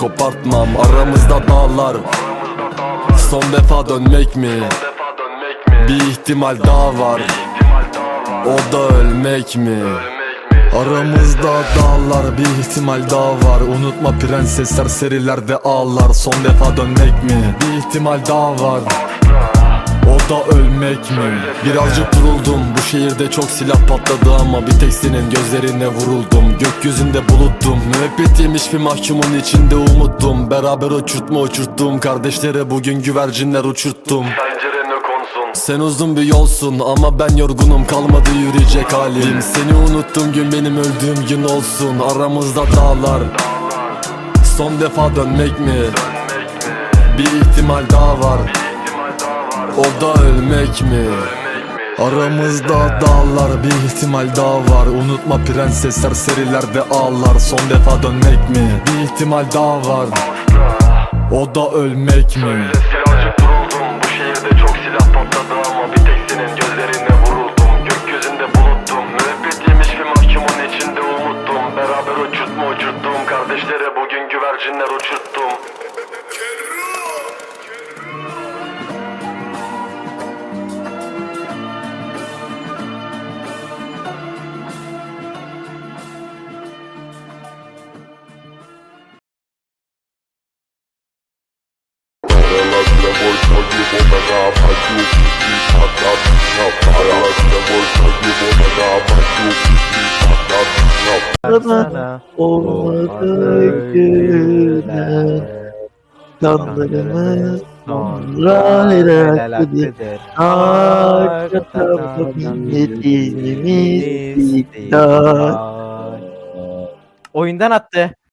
kopartmam Aramızda dağlar Son defa dönmek mi? Bir ihtimal daha var O da ölmek mi? Aramızda dağlar bir ihtimal daha var Unutma prensesler serilerde ağlar Son defa dönmek mi? Bir ihtimal daha var o da ölmek mi? Birazcık duruldum. Bu şehirde çok silah patladı ama Bir tek senin gözlerine vuruldum. Gökyüzünde buluttum. Müebbet yemiş bir mahkumun içinde umuttum. Beraber uçurtma uçurttum? Kardeşlere bugün güvercinler uçurttum. Sen uzun bir yolsun ama ben yorgunum. Kalmadı yürüyecek halim. Seni unuttum gün benim öldüğüm gün olsun. Aramızda dağlar. Son defa dönmek mi? Bir ihtimal daha var O da ölmek mi? Aramızda dağlar bir ihtimal daha var. Unutma prensesler serilerde ağlar. Son defa dönmek mi? Bir ihtimal daha var. O da ölmek mi? Birazcık Baksana Olmadı günler Canlarımız sonra helaklıdır Arkada dinlediğimiz iktidar Oyundan attı.